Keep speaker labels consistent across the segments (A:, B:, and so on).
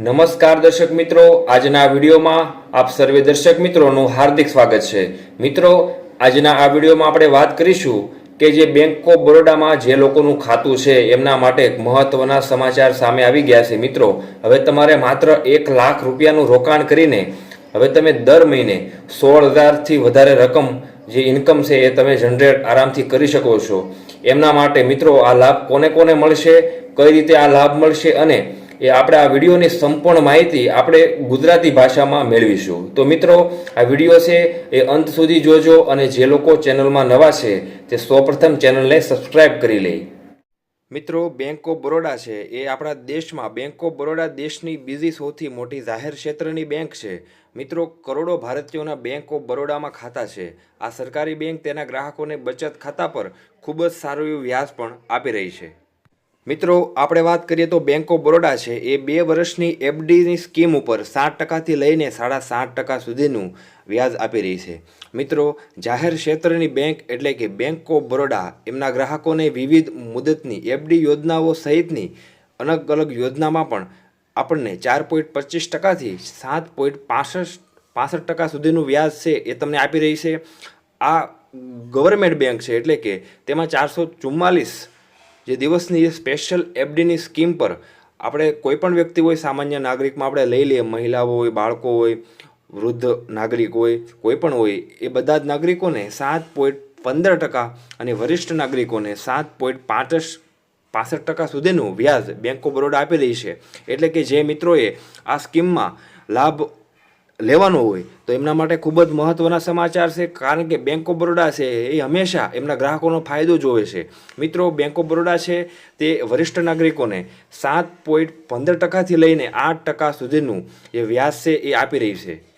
A: નમસ્કાર દર્શક મિત્રો. આજના વિડીયોમાં આપ સર્વે દર્શક મિત્રોનું હાર્દિક સ્વાગત છે. મિત્રો, આજના આ વિડીયોમાં આપણે વાત કરીશું કે જે બેંક ઓફ બરોડામાં જે લોકોનું ખાતું છે, એમના માટે મહત્વના સમાચાર સામે આવી ગયા છે. મિત્રો, હવે તમારે માત્ર એક લાખ રૂપિયાનું રોકાણ કરીને, હવે તમે દર મહિને સોળ હજારથી વધારે રકમ જે ઇન્કમ છે એ તમે જનરેટ આરામથી કરી શકો છો. એમના માટે મિત્રો આ લાભ કોને કોને મળશે, કઈ રીતે આ લાભ મળશે અને એ આપણે આ વિડીયોની સંપૂર્ણ માહિતી આપણે ગુજરાતી ભાષામાં મેળવીશું. તો મિત્રો, આ વીડિયો છે એ અંત સુધી જોજો અને જે લોકો ચેનલમાં નવા છે, તે સૌપ્રથમ ચેનલને સબસ્ક્રાઇબ કરી લે. મિત્રો બેંક ઓફ બરોડા છે, એ આપણા દેશમાં બેંક ઓફ બરોડા દેશની બીજી સૌથી મોટી જાહેર ક્ષેત્રની બેંક છે. મિત્રો, કરોડો ભારતીયોના બેંક ઓફ બરોડામાં ખાતા છે. આ સરકારી બેંક તેના ગ્રાહકોને બચત ખાતા પર ખૂબ જ સારું એવું વ્યાજ પણ આપી રહી છે. મિત્રો, આપણે વાત કરીએ તો બેંક ઓફ બરોડા છે. એ બે વર્ષની એફડીની સ્કીમ ઉપર સાત ટકાથી લઈને સાડા સાત ટકા સુધીનું વ્યાજ આપી રહી છે. મિત્રો, જાહેર ક્ષેત્રની બેંક એટલે કે બેંક ઓફ બરોડા એમના ગ્રાહકોને વિવિધ મુદતની એફડી યોજનાઓ સહિતની અલગ અલગ યોજનામાં પણ આપણને ચાર પોઈન્ટ પચીસ ટકાથી સાત પોઈન્ટ પાસઠ પાસઠ ટકા સુધીનું વ્યાજ છે એ તમને આપી રહી છે. આ ગવર્મેન્ટ બેંક છે એટલે કે તેમાં ચારસો ચુમ્માલીસ જે દિવસની સ્પેશિયલ એફડીની સ્કીમ પર આપણે કોઈ પણ વ્યક્તિ હોય, સામાન્ય નાગરિકમાં આપણે લઈ લઈએ. મહિલાઓ હોય, બાળકો હોય, વૃદ્ધ નાગરિક હોય, કોઈ પણ હોય, એ બધા જ નાગરિકોને સાત પોઈન્ટ પંદર ટકા અને વરિષ્ઠ નાગરિકોને સાત પોઈન્ટ પાંત્રીસ, પાસઠ ટકા સુધીનું વ્યાજ બેંક ઓફ બરોડા આપી રહી છે. એટલે કે જે મિત્રોએ આ સ્કીમમાં લાભ લેવાનો હોય, તો એમના માટે ખૂબ જ મહત્ત્વના સમાચાર છે, કારણ કે બેંક ઓફ બરોડા છે એ હંમેશા એમના ગ્રાહકોનો ફાયદો જોવે છે. મિત્રો બેંક ઓફ બરોડા છે તે વરિષ્ઠ નાગરિકોને સાત પોઈન્ટ પંદર ટકાથી લઈને આઠ ટકા સુધીનું જે વ્યાજ છે એ આપી રહી છે.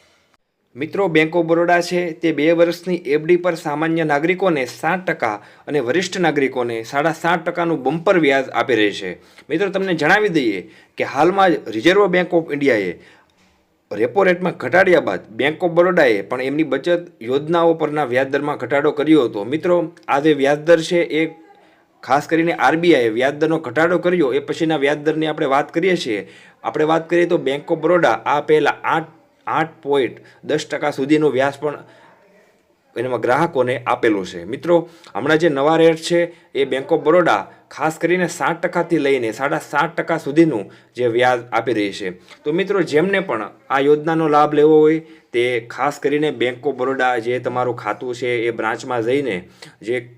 A: મિત્રો બેંક ઓફ બરોડા છે તે બે વર્ષની એફડી પર સામાન્ય નાગરિકોને સાત ટકા અને વરિષ્ઠ નાગરિકોને સાડા સાત ટકાનું બમ્પર વ્યાજ આપી રહી છે. મિત્રો, તમને જણાવી દઈએ કે હાલમાં જ રિઝર્વ બેંક ઓફ ઇન્ડિયાએ રેપો રેટમાં ઘટાડ્યા બાદ બેંક ઓફ બરોડાએ પણ એમની બચત યોજનાઓ પરના વ્યાજદરમાં ઘટાડો કર્યો હતો. મિત્રો આ જે વ્યાજદર છે એ ખાસ કરીને આરબીઆઈએ વ્યાજદરનો ઘટાડો કર્યો, એ પછીના વ્યાજદરની આપણે વાત કરીએ છીએ. આપણે વાત કરીએ તો બેંક ઓફ બરોડા આ પહેલાં આઠ આઠ પોઈન્ટ દસ ટકા સુધીનું વ્યાજ પણ એનામાં ગ્રાહકોને આપેલું છે. મિત્રો, હમણાં જે નવા રેટ છે એ બેંક ઓફ બરોડા ખાસ કરીને સાત ટકાથી લઈને સાડા સાત ટકા સુધીનું જે વ્યાજ આપી રહી છે. તો મિત્રો, જેમને પણ આ યોજનાનો લાભ લેવો હોય, તે ખાસ કરીને બેંક ઓફ બરોડા જે તમારું ખાતું છે એ બ્રાન્ચમાં જઈને જે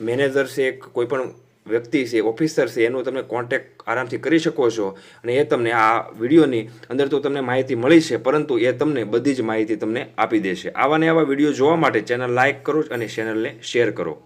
A: મેનેજર છે, કોઈ પણ વ્યક્તિ છે ઓફિસર છે, એનો તમે કોન્ટેક્ટ આરામથી કરી શકો છો અને એ તમને આ વિડીયોની અંદર તો તમને માહિતી મળી છે, પરંતુ એ તમને બધી જ માહિતી તમને આપી દેશે. આવા ને આવા વીડિયો જોવા માટે ચેનલ લાઇક કરો અને ચેનલને શેર કરો.